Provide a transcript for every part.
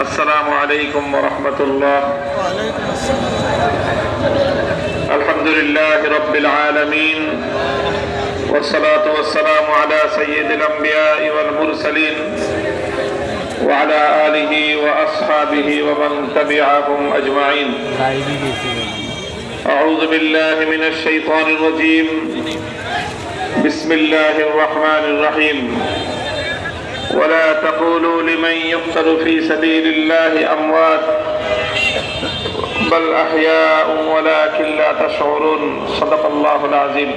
السلام عليكم ورحمة الله. الحمد لله رب العالمين والصلاة والسلام على سيد الأنبياء والمرسلين وعلى آله وأصحابه ومن تبعهم أجمعين. أعوذ بالله من الشيطان الرجيم. بسم الله الرحمن الرحيم. ولا تقولوا لمن يقتل في سبيل الله أموات بل أحياء ولكن لا تشعرون صدق الله العظيم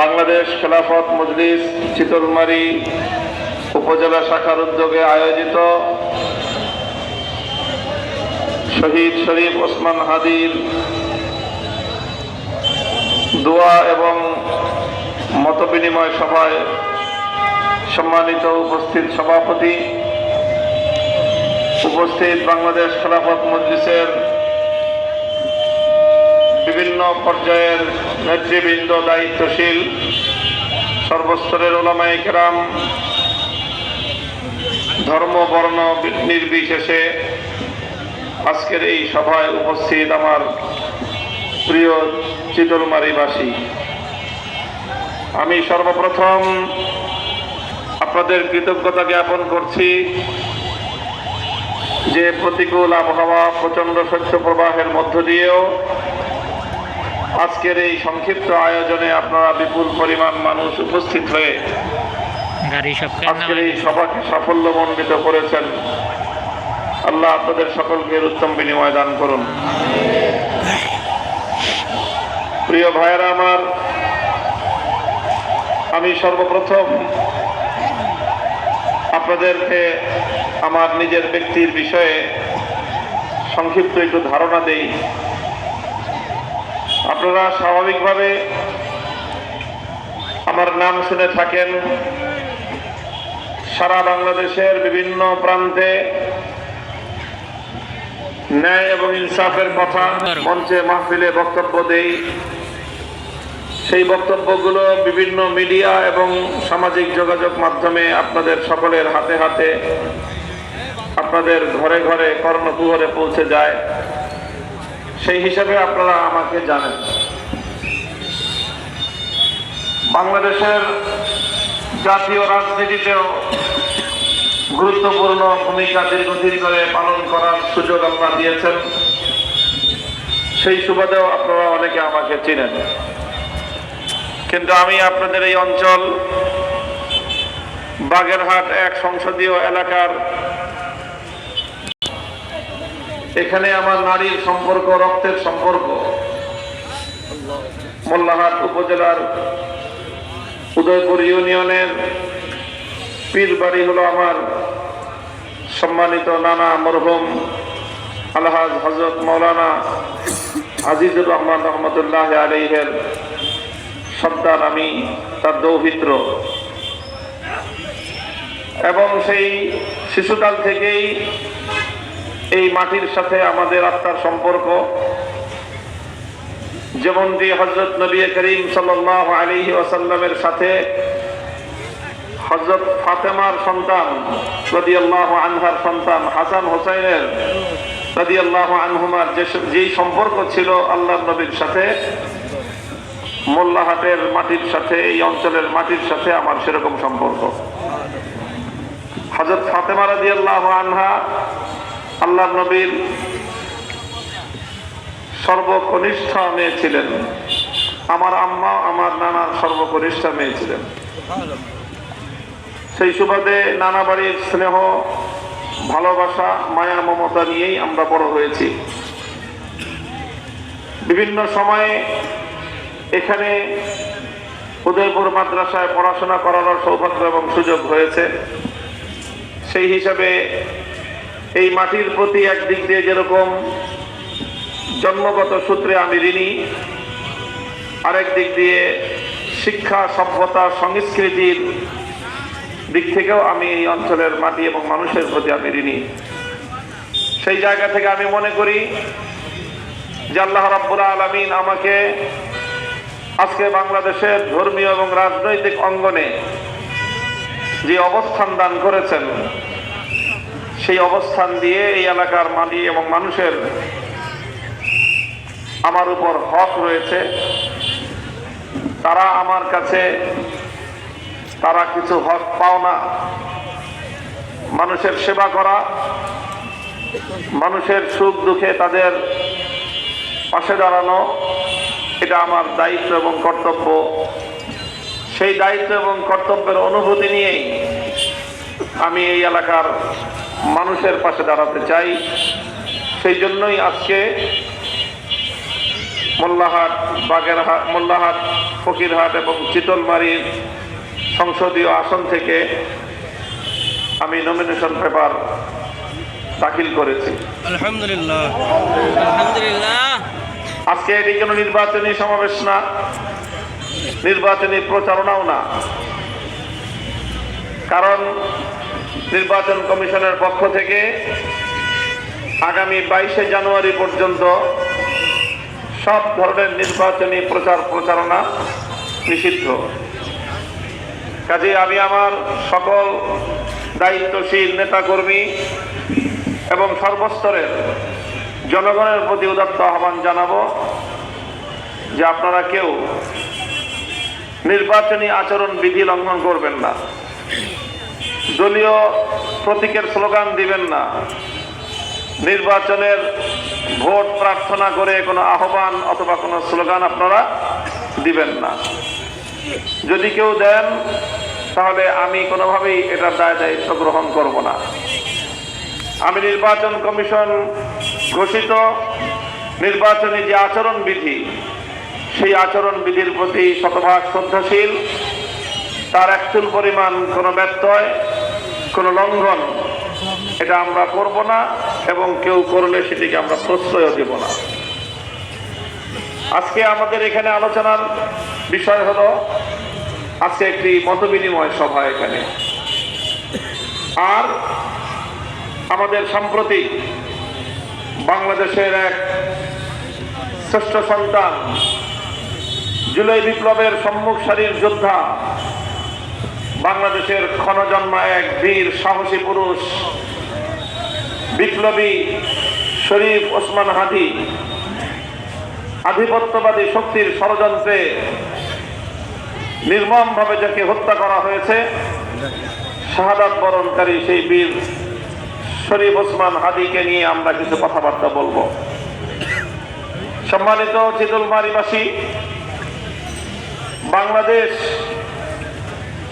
বাংলাদেশ খেলাফত মজলিস চিতলমারি উপজেলা শাখার উদ্যোগে আয়োজিত শহীদ শরীফ ওসমান হাদির দোয়া এবং মতবিনিময় সভায় সম্মানিত উপস্থিত সভাপতি, উপস্থিত বাংলাদেশ খেলাফত মজলিসের বিভিন্ন পর্যায়ের নেতৃবৃন্দ, দায়িত্বশীল, সর্বস্তরের ওলামাই কেরাম, ধর্ম, বর্ণ নির্বিশেষে আজকের এই সভায় উপস্থিত আমার প্রিয় চিতলমারিবাসী। আমি সর্বপ্রথম আপনাদের কৃতজ্ঞতা জ্ঞাপন করছি যে প্রতিকূল আবহাওয়া প্রচণ্ড শৈত্য প্রবাহের মধ্য দিয়েও আজকের এই সংক্ষিপ্ত আয়োজনে আপনারা বিপুল পরিমাণ মানুষ উপস্থিত হয়ে আজকের এই সভাকে সাফল্যমণ্ডিত করেছেন। আল্লাহ আপনাদের সকলকে উত্তম বিনিময় দান করুন। প্রিয় ভাইয়েরা আমার আমি সর্বপ্রথম আপনাদেরকে আমার নিজের ব্যক্তির বিষয়ে সংক্ষিপ্ত একটু ধারণা দেই। আপনারা স্বাভাবিকভাবে আমার নাম শুনে থাকেন। সারা বাংলাদেশের বিভিন্ন প্রান্তে ন্যায় এবং ইনসাফের কথা মঞ্চে মাহফিলে বক্তব্য দেই। সেই বক্তব্যগুলো বিভিন্ন মিডিয়া এবং সামাজিক যোগাযোগ মাধ্যমে আপনাদের সকলের হাতে হাতে, আপনাদের ঘরে ঘরে কর্ণকুহরে পৌঁছে যায়। সেই হিসাবে আপনারা আমাকে জানেন। বাংলাদেশের জাতীয় রাজনীতিতেও গুরুত্বপূর্ণ ভূমিকা দীর্ঘদিন ধরে পালন করার সুযোগ আপনারা দিয়েছেন। সেই সুবাদেও আপনারা অনেকে আমাকে চিনেন। কিন্তু আমি আপনাদের এই অঞ্চল, বাগেরহাট এক সংসদীয় এলাকার। এখানে আমার নারীর সম্পর্ক, রক্তের সম্পর্ক। মোল্লাহাট উপজেলার উদয়পুর ইউনিয়নের পীর বাড়ি হলো আমার সম্মানিত নানা মরহুম আলহাজ হজরত মৌলানা আজিজুর রহমান রহমতুল্লাহ আলহের সন্তান আমি, তার দৌহিত্র। এবং সেই শিশুকাল থেকেই এই মাটির সাথে আমাদের আত্মার সম্পর্ক। যেমনটি হজরত নবী করিম সাল্লাহ আলী ওসাল্লামের সাথে হজরত ফাতেমার সন্তান রদি আল্লাহ আনহার সন্তান হাসান হোসাইনের রদি আল্লাহ আনহুমার যে যেই সম্পর্ক ছিল আল্লাহ নবীর সাথে মোল্লাহাটের মাটির সাথে, এই অঞ্চলের মাটির সাথে আমার সেরকম সম্পর্ক। হজরত ফাতেমা রদি আল্লাহ আনহা আল্লাহ নবীর সর্বকনিষ্ঠ মেয়ে ছিলেন। আমার আম্মা, আমার নানার সর্বকনিষ্ঠ মেয়ে ছিলেন। সেই সুবাদে নানা বাড়ির স্নেহ, ভালোবাসা, মায়া, মমতা নিয়েই আমরা বড় হয়েছি। বিভিন্ন সময়ে এখানে উদয়পুর মাদ্রাসায় পড়াশোনা করানোর সৌভাগ্য এবং সুযোগ হয়েছে। সেই হিসাবে এই মাটির প্রতি একদিক দিয়ে যেরকম জন্মগত সূত্রে আমি ঋণী, আরেক দিক দিয়ে শিক্ষা, সভ্যতা, সংস্কৃতির দিক থেকেও আমি এই অঞ্চলের মাটি এবং মানুষের প্রতি আমি ঋণী। সেই জায়গা থেকে আমি মনে করি যে আল্লাহ রাব্বুল আলমিন আমাকে আজকে বাংলাদেশের ধর্মীয় এবং রাজনৈতিক অঙ্গনে যে অবস্থান দান করেছেন, সেই অবস্থান দিয়ে এই এলাকার মালি এবং মানুষের আমার উপর হক রয়েছে। তারা আমার কাছে তারা কিছু হক পাও না। মানুষের সেবা করা, মানুষের সুখ দুঃখে তাদের পাশে দাঁড়ানো এটা আমার দায়িত্ব এবং কর্তব্য। সেই দায়িত্ব এবং কর্তব্যের অনুভূতি নিয়েই আমি এই এলাকার মানুষের পাশে দাঁড়াতে চাই। সেই জন্যই আজকে মোল্লাহাট, বাগেরহাট, মোল্লাহাট, ফকিরহাট এবং চিতলমারির সংসদীয় আসন থেকে আমি নমিনেশন পেপার দাখিল করেছি। আলহামদুলিল্লাহ। আলহামদুলিল্লাহ। আজকে এটি কোনো নির্বাচনী সমাবেশ না। নির্বাচনী প্রচারণাও না। কারণ নির্বাচন কমিশনের পক্ষ থেকে আগামী বাইশে জানুয়ারি পর্যন্ত সব ধরনের নির্বাচনী প্রচার প্রচারণা নিষিদ্ধ। কাজে আমি আমার সকল দায়িত্বশীল নেতাকর্মী এবং সর্বস্তরের জনগণের প্রতি উদাত্ত আহ্বান জানাব যে আপনারা কেউ নির্বাচনী আচরণ বিধি লঙ্ঘন করবেন না। দলীয় প্রতীকের স্লোগান দিবেন না। নির্বাচনের ভোট প্রার্থনা করে কোনো আহ্বান অথবা কোনো স্লোগান আপনারা দিবেন না। যদি কেউ দেন, তাহলে আমি কোনোভাবেই এটার দায় দায়িত্ব গ্রহণ করব না। আমি নির্বাচন কমিশন ঘোষিত। নির্বাচনী যে আচরণ বিধি সেই আচরণ বিধির প্রতি শতভাগ শ্রদ্ধাশীল। তার একচুল পরিমাণ কোনো ব্যত্যয়, কোনো লঙ্ঘন, এটা আমরা করব না এবং কেউ করলে সেটিকে আমরা প্রশ্রয় দেব না। আজকে আমাদের এখানে আলোচনার বিষয় হলো, আজকে একটি মতবিনিময় সভা এখানে। আর আমাদের সম্প্রতি বাংলাদেশের এক শ্রেষ্ঠ সন্তান, জুলাই বিপ্লবের সম্মুখ সারির যোদ্ধা, বাংলাদেশের ক্ষণজন্মা এক বীর, সাহসী পুরুষ, বিপ্লবী শরীফ ওসমান হাদি, আধিপত্যবাদী শক্তির ষড়যন্ত্রে নির্মমভাবে যাকে হত্যা করা হয়েছে, শাহাদাত বরণকারী সেই বীর শরীফ ওসমান হাদিকে নিয়ে আমরা কিছু কথাবার্তা বলব। সম্মানিত চিতলমারিবাসী বাংলাদেশ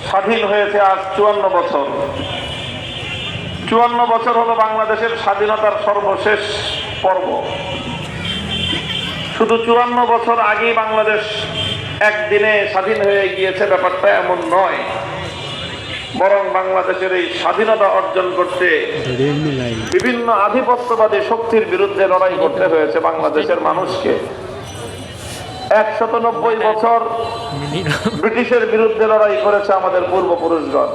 স্বাধীন হয়েছে আজ চুয়ান্ন বছর। চুয়ান্ন বছর হলো বাংলাদেশের স্বাধীনতার সর্বশেষ পর্ব। শুধু চুয়ান্ন বছর আগেই বাংলাদেশ একদিনে স্বাধীন হয়ে গিয়েছে, ব্যাপারটা এমন নয়। বরং বাংলাদেশের এই স্বাধীনতা অর্জন করতে বিভিন্ন আধিপত্যবাদী শক্তির বিরুদ্ধে লড়াই করতে হয়েছে বাংলাদেশের মানুষকে। একশত নব্বই বছর ব্রিটিশের বিরুদ্ধে লড়াই করেছে আমাদের পূর্বপুরুষগণ।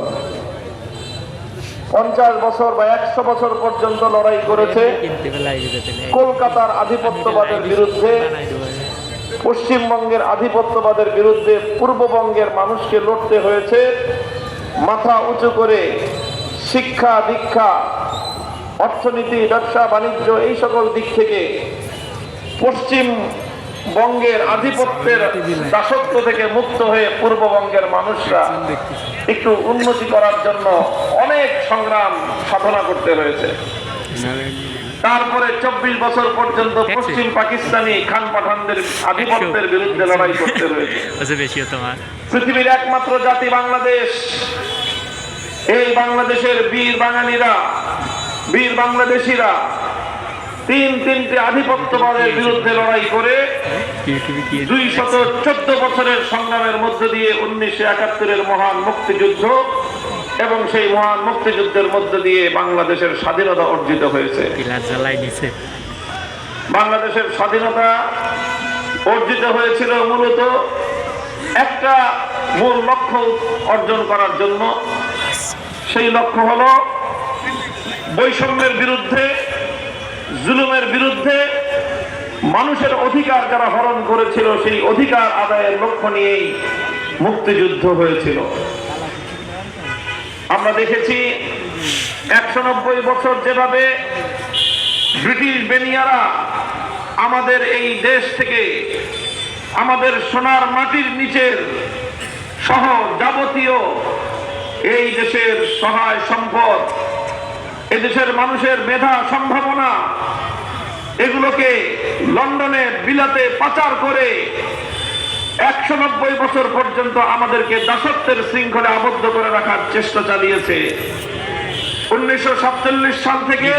পঞ্চাশ বছর বা একশো বছর পর্যন্ত লড়াই করেছে কলকাতার আধিপত্যবাদের বিরুদ্ধে, পশ্চিমবঙ্গের আধিপত্যবাদের বিরুদ্ধে, পূর্ববঙ্গের মানুষকে লড়তে হয়েছে। মাথা উঁচু করে শিক্ষা, দীক্ষা, অর্থনীতি, ব্যবসা, বাণিজ্য, এই সকল দিক থেকে পশ্চিম বঙ্গের আধিপত্যের দাসত্ব থেকে মুক্ত হয়ে পূর্ববঙ্গের মানুষরা একটু উন্নতি করার জন্য অনেক সংগ্রাম সাধনা করতে হয়েছে তারপরে চব্বিশ বছর পর্যন্ত পশ্চিম পাকিস্তানি খান পাঠানদের আধিপত্যের বিরুদ্ধে লড়াই করতে হয়েছে বেশিও তোমার পৃথিবীর একমাত্র জাতি বাংলাদেশ। এই বাংলাদেশের বীর বাঙালিরা বীর বাংলাদেশিরা তিন তিনটি আধিপত্যবাদের বিরুদ্ধে লড়াই করে দুই শত চোদ্দ বছরের সংগ্রামের মধ্য দিয়ে উনিশশো একাত্তরের মহান মুক্তিযুদ্ধ এবং সেই মহান মুক্তিযুদ্ধের মধ্য দিয়ে বাংলাদেশের স্বাধীনতা অর্জিত হয়েছে। বাংলাদেশের স্বাধীনতা অর্জিত হয়েছিল মূলত একটা মূল লক্ষ্য অর্জন করার জন্য। সেই লক্ষ্য হলো বৈষম্যের বিরুদ্ধে জুলুমের বিরুদ্ধে মানুষের অধিকার যারা হরণ করেছিল সেই অধিকার আদায়ের লক্ষ্য নিয়েই মুক্তিযুদ্ধ হয়েছিল। আমরা দেখেছি একশো নব্বই বছর যেভাবে ব্রিটিশ বেনিয়ারা আমাদের এই দেশ থেকে আমাদের সোনার মাটির নিচের সহ যাবতীয় এই দেশের সহায় সম্পদ, এদেশের মানুষের মেধা, সম্ভাবনা, এগুলোকে লন্ডনে বিলাতে পাচার করে একশো নব্বই বছর পর্যন্ত আমাদেরকে দাসত্বের শৃঙ্খলে আবদ্ধ করে রাখার চেষ্টা চালিয়েছে। উনিশশো সাতচল্লিশ সাল থেকে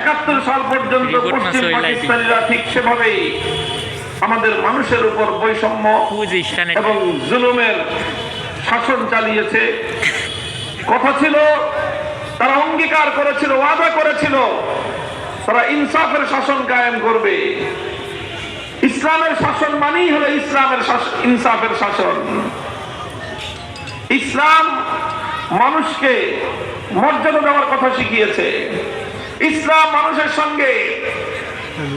একাত্তর সাল পর্যন্ত পশ্চিম পাকিস্তানিরা ঠিক সেভাবেই আমাদের মানুষের উপর বৈষম্য এবং জুলুমের শাসন চালিয়েছে। কথা ছিল তারা অঙ্গীকার করেছিল ওয়াদা করেছিল তারা ইনসাফের শাসন কায়েম করবে। ইসলামের শাসন মানেই হলো ইসলামের ইনসাফের শাসন। ইসলাম মানুষকে মর্যাদা দেওয়ার কথা শিখিয়েছে। ইসলাম মানুষের সঙ্গে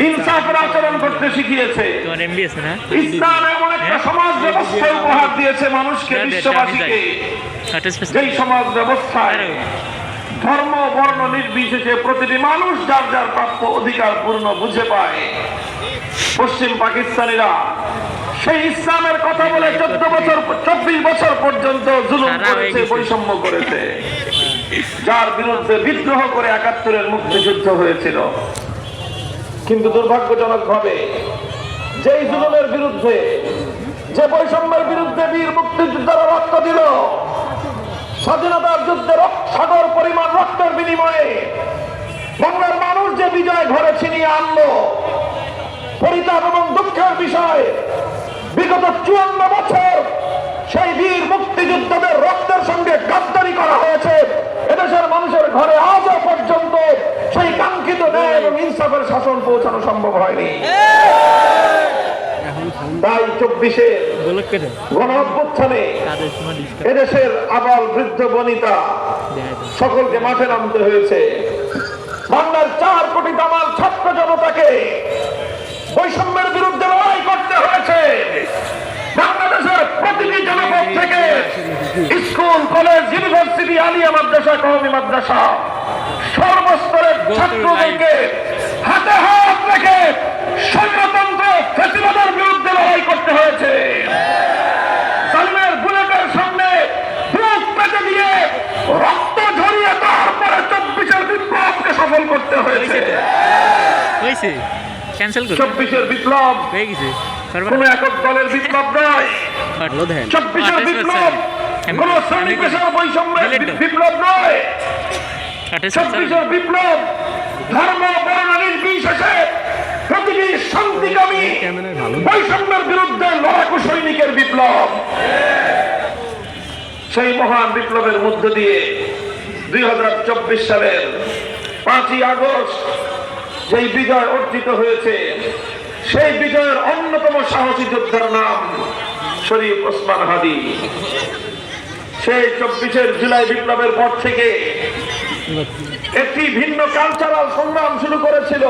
ইনসাফের আচরণ করতে শিখিয়েছে। তোমার এমবি আছে না? ইসলাম এমন একটা হ্যাঁ? সমাজ ব্যবস্থা উপহার দিয়েছে মানুষকে বিশ্ববাসীকে। যেই সমাজ ব্যবস্থায় ধর্ম বর্ণ নির্বিশেষে প্রতিটি মানুষ যার যার প্রাপ্য অধিকার পূর্ণ বুঝে পায়। পশ্চিম পাকিস্তানিরা সেই ইসলামের কথা বলে চোদ্দ বছর চব্বিশ বছর পর্যন্ত জুলুম করেছে বৈষম্য করেছে। যার বিরুদ্ধে বিদ্রোহ করে একাত্তরের মুক্তিযুদ্ধ হয়েছিল। কিন্তু দুর্ভাগ্যজনক ভাবে যেই জুলুমের বিরুদ্ধে যে বৈষম্যের বিরুদ্ধে বীর মুক্তিযোদ্ধারা রক্ত দিল স্বাধীনতার যুদ্ধে সাগর পরিমাণ রক্তের বিনিময়ে বাংলার মানুষ যে বিজয় ঘরে ছিনিয়ে আনলো পরিতাপ এবং দুঃখের বিষয়। বিগত চুয়ান্ন বছর সেই বীর মুক্তিযুদ্ধদের রক্তের সঙ্গে গাদ্দারি করা হয়েছে। এদেশের মানুষের ঘরে আজও পর্যন্ত সেই কাঙ্ক্ষিত ন্যায় এবং ইনসাফের শাসন পৌঁছানো সম্ভব হয়নি। তাই চব্বিশে বলক করে গণ অভ্যুত্থানে তাদের সময় ডিস্টার্ব এদেশের আবাল বৃদ্ধ বনিতা সকলকে মাঠে নামতে হয়েছে। বাংলার চার কোটি তামাল ছাত্র জনতাকে বৈষম্যের বিরুদ্ধে লড়াই করতে হয়েছে। বাংলাদেশের প্রতিটি জনপদ থেকে স্কুল কলেজ ইউনিভার্সিটি আলিয়া মাদ্রাসা কওমি মাদ্রাসা সর্বস্তরের ছাত্রদেরকে হাতে হাত রেখে স্বৈরতন্ত্র ফেসিবাদের বিরুদ্ধে লড়াই করতে হয়েছে। সালমের বুলেটের সামনে বুক পেতে দিয়ে রক্ত ঝরিয়ে তারপরে চব্বিশের বিপ্লবকে সফল করতে হয়েছে। হয়েছে। ক্যান্সেল করো। চব্বিশের বিপ্লব। হয়ে গেছে। কোন একক দলের বিপ্লব নয়। চব্বিশের বিপ্লব। কোন শ্রেণি পেশার বৈষম্যের বিপ্লব নয়। চব্বিশের বিপ্লব। ধর্ম বর্ণ নির্বিশেষে প্রতিটি শান্তিকামী বৈষম্যের বিরুদ্ধে লড়াকু সৈনিকের বিপ্লব। সেই মহান বিপ্লবের মধ্য দিয়ে দুই হাজার চব্বিশ সালের পাঁচই আগস্ট যেই বিজয় অর্জিত হয়েছে। সেই বিজয়ের অন্যতম সাহসী যোদ্ধার নাম শরীফ ওসমান হাদি। সেই চব্বিশের জুলাই বিপ্লবের পর থেকে একটি ভিন্ন কালচারাল সংগ্রাম শুরু করেছিল।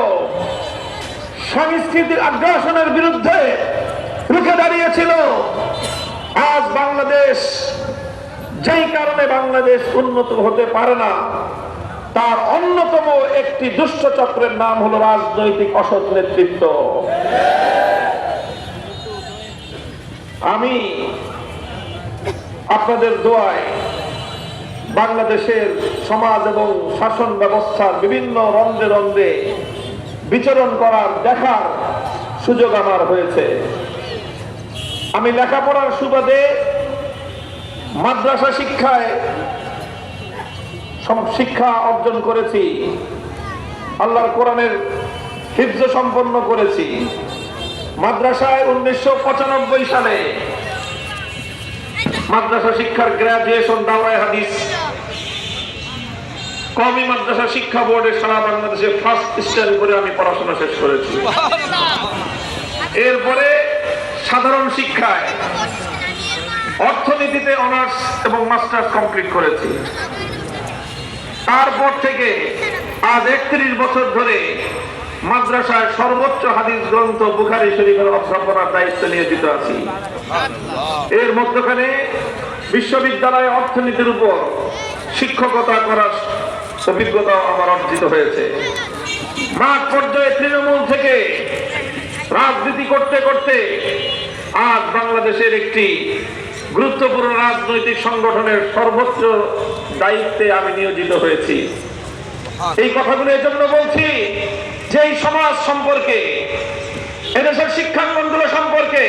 সংস্কৃতির আগ্রাসনের বিরুদ্ধে রুখে দাঁড়িয়েছিল। আজ বাংলাদেশ, যেই কারণে বাংলাদেশ উন্নত হতে পারে না তার অন্যতম একটি দুষ্ট চক্রের নাম হলো রাজনৈতিক অসৎ নেতৃত্ব। আমি আপনাদের দোয়ায় বাংলাদেশের সমাজ এবং শাসন ব্যবস্থার বিভিন্ন রন্ধে রন্ধে বিচরণ করার, দেখার সুযোগ আমার হয়েছে। আমি লেখাপড়ার সুবাদে মাদ্রাসা শিক্ষায় শিক্ষা অর্জন করেছি। আল্লাহর কোরআনের হিফজ সম্পন্ন করেছি। মাদ্রাসায় উনিশশো পঁচানব্বই সালে মাদ্রাসা শিক্ষার গ্রাজুয়েশন দাওয়ায় হাদিস। কমি মাদ্রাসা শিক্ষা বোর্ডে সারা বাংলাদেশে ফার্স্ট স্ট্যান্ড করে আমি পড়াশোনা শেষ করেছি। এরপরে সাধারণ শিক্ষায় অর্থনীতিতে অনার্স এবং মাস্টার্স কমপ্লিট করেছি। তারপর থেকে আজ একত্রিশ বছর ধরে মাদ্রাসায় সর্বোচ্চ হাদিস গ্রন্থ বুখারি শরীফের অধ্যাপনার দায়িত্ব নিয়োজিত আছি। এর মধ্যখানে বিশ্ববিদ্যালয়ে অর্থনীতির উপর শিক্ষকতা করার অভিজ্ঞতা আমার অর্জিত হয়েছে। মাঠ পর্যায়ে তৃণমূল থেকে রাজনীতি করতে করতে আজ বাংলাদেশের একটি গুরুত্বপূর্ণ রাজনৈতিক সংগঠনের সর্বোচ্চ দায়িত্বে আমি নিয়োজিত হয়েছি। এই কথাগুলো এজন্য বলছি যে এই সমাজ সম্পর্কে, এদেশের শিক্ষাঙ্গনগুলো সম্পর্কে,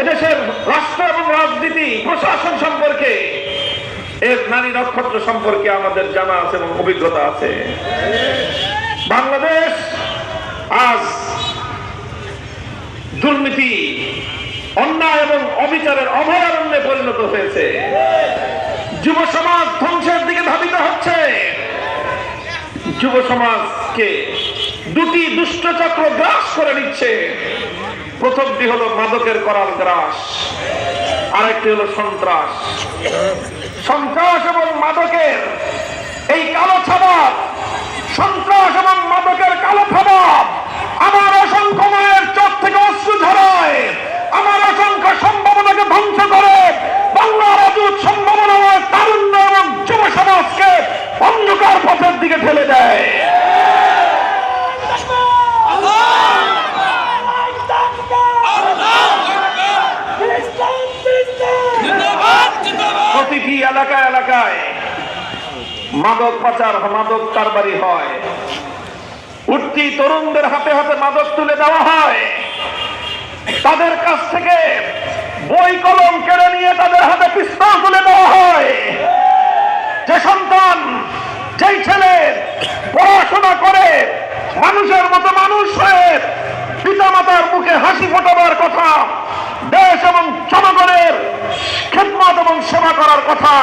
এদেশের রাষ্ট্র এবং রাজনীতি, প্রশাসন সম্পর্কে, এর নারী নক্ষত্র সম্পর্কে আমাদের জানা আছে এবং অভিজ্ঞতা আছে। বাংলাদেশ আজ দুর্নীতি অন্যায় এবং অবিচারের অভয়ারণ্যে পরিণত হয়েছে। যুব সমাজ ধ্বংসের দিকে ধাবিত হচ্ছে। যুব সমাজকে দুটি দুষ্ট চক্র গ্রাস করে নিচ্ছে। প্রথমটি হলো মাদকের করাল গ্রাস, আরেকটি হলো সন্ত্রাস। সন্ত্রাস এবং মাদকের এই কালো ছাবাব সন্ত্রাস এবং মাদকের কালো ছাবাব আমার অসংখ্য মায়ের চোখ থেকে অশ্রু ঝরায়। আমার অসংখ্য সম্ভাবনাকে ধ্বংস করে। বাংলার অযুত সম্ভাবনাময় তারুণ্য এবং যুব সমাজকে অন্ধকার পথের দিকে ঠেলে দেয়। প্রতিটি এলাকায় এলাকায় মাদক পাচার, মাদক কারবারি হয়। উঠতি তরুণদের হাতে হাতে মাদক তুলে দেওয়া হয়। তাদের কাছ থেকে বই কলম কেড়ে নিয়ে তাদের হাতে পিস্তল তুলে দেওয়া হয়। যে সন্তান, যেই ছেলে পড়াশোনা করে, মানুষের মতো মানুষ হয়ে পিতামাতার মুখে হাসি ফোটাবার কথা, দেশ এবং জনগণের খেদমত এবং সেবা করার কথা,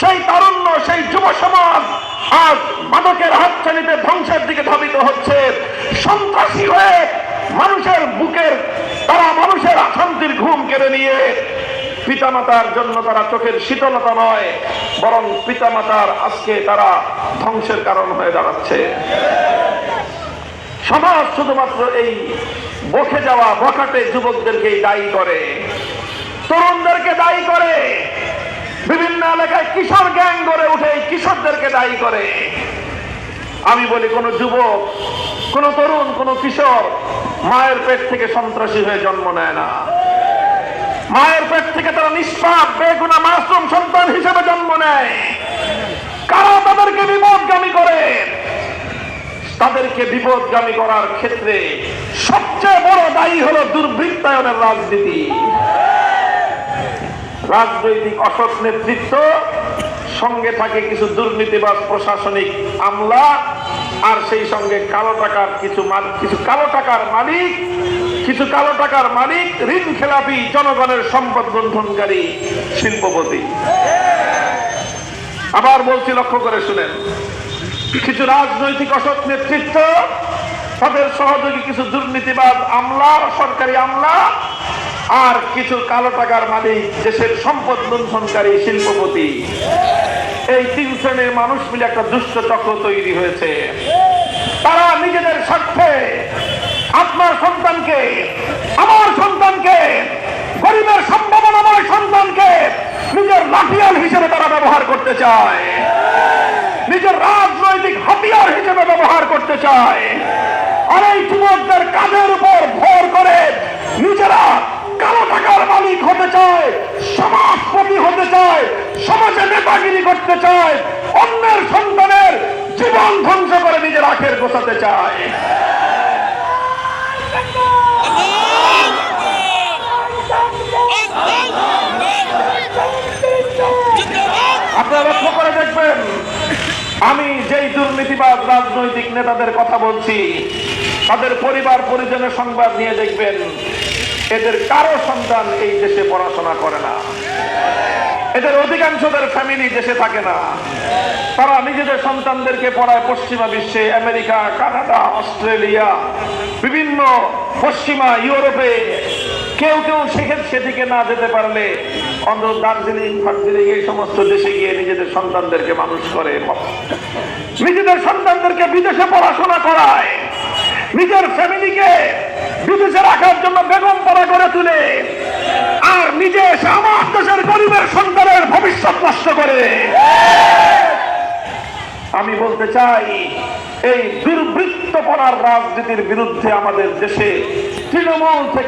সেই তারুণ্য, সেই যুব সমাজ আজ মাদকের হাতছানিতে ধ্বংসের দিকে ধাবিত হচ্ছে। সন্ত্রাসী হয়ে মানুষের বুকের, তারা মানুষের অশান্তির ঘুম কেড়ে নিয়ে পিতামাতার জন্য তারা চোখের শীতলতা নয়, বরং পিতামাতার আজকে তারা ধ্বংসের কারণ হয়ে দাঁড়াচ্ছে। সমাজ শুধুমাত্র এই বকে যাওয়া বখাটে যুবকদেরকেই দায়ী করে, তরুণদেরকে দায়ী করে, বিভিন্ন এলাকায় কিশোর গ্যাং গড়ে উঠে কিশোরদেরকে দায়ী করে। আমি বলি, কোন যুবক, কোন তরুণ, কোন কিশোর মায়ের পেট থেকে সন্ত্রাসী হয়ে জন্ম নেয় না। মায়ের পেট থেকে তারা নিষ্পাপ, বেগুনা মাসুম সন্তান হিসেবে জন্ম নেয়। কারা তাদেরকে বিপদগামী করে? তাদেরকে বিপদগামী করার ক্ষেত্রে সবচেয়ে বড় দায়ী হলো দুর্বৃত্তায়নের রাজনীতি। রাজনৈতিক অসৎ নেতৃত্ব, সঙ্গে থাকে কিছু দুর্নীতিবাজ প্রশাসনিক আমলা আর সেই সঙ্গে কালো টাকার কিছু কিছু কালো টাকার মালিক, কিছু কালো টাকার মালিক, ঋণ খেলাপি, জনগণের সম্পদ লুণ্ঠনকারী শিল্পপতি। আবার বলছি, লক্ষ্য করে শুনেন। কিছু রাজনৈতিক অসৎ নেতৃত্ব, তাদের সহযোগী কিছু দুর্নীতিবাদ আমলা, সরকারি আমলা, আর কিছু কালো টাকার মালিক, দেশের সম্পদ লুণ্ঠনকারী শিল্পপতি। এই তিন শ্রেণির মানুষ মিলে একটা দুষ্ট চক্র তৈরি হয়েছে। তারা নিজেদের স্বার্থে আপনার সন্তানকে, আমার সন্তানকে, গরিবের সম্ভাবনাময় সন্তানকে নিজের লাঠিয়াল হিসেবে তারা ব্যবহার করতে চায়। নিজের রাজনৈতিক হাতিয়ার হিসেবে ব্যবহার করতে চায়। আর এই যুবকদের কাজের উপর ভর করে নিজেরা কালো টাকার মালিক হতে চায় সমাজপতি হতে চায় সমাজে করতে চায়, অন্যের সন্তানের জীবন ধ্বংস করে নিজের আখের গোছাতে চায়। আপনারা লক্ষ্য করে দেখবেন, আমি যেই দুর্নীতিবাদ রাজনৈতিক নেতাদের কথা বলছি, তাদের পরিবার পরিজনের সংবাদ নিয়ে দেখবেন, এদের কারও সন্তান এই দেশে পড়াশোনা করে না। এদের অধিকাংশদের ফ্যামিলি দেশে থাকে না। তারা নিজেদের সন্তানদেরকে পড়ায় পশ্চিমা বিশ্বে, আমেরিকা, কানাডা, অস্ট্রেলিয়া, বিভিন্ন পশ্চিমা ইউরোপে। কেউ কেউ সেখানে সেদিকে না যেতে পারলে অন্য দার্জিলিং, ফার্জিলিং এই সমস্ত দেশে গিয়ে নিজেদের সন্তানদেরকে মানুষ করে। নিজেদের সন্তানদেরকে বিদেশে পড়াশোনা করায়। নিজের ফ্যামিলিকে বিদেশে রাখার জন্য বেগম বড় করে তুলে। আর নিজে আমার দেশের গরিবের সন্তানের ভবিষ্যৎ নষ্ট করে। আমি বলতে চাই, এই দুর্বৃত্তপনার রাজনীতির বিরুদ্ধে আমাদের দেশে তৃণমূল থেকে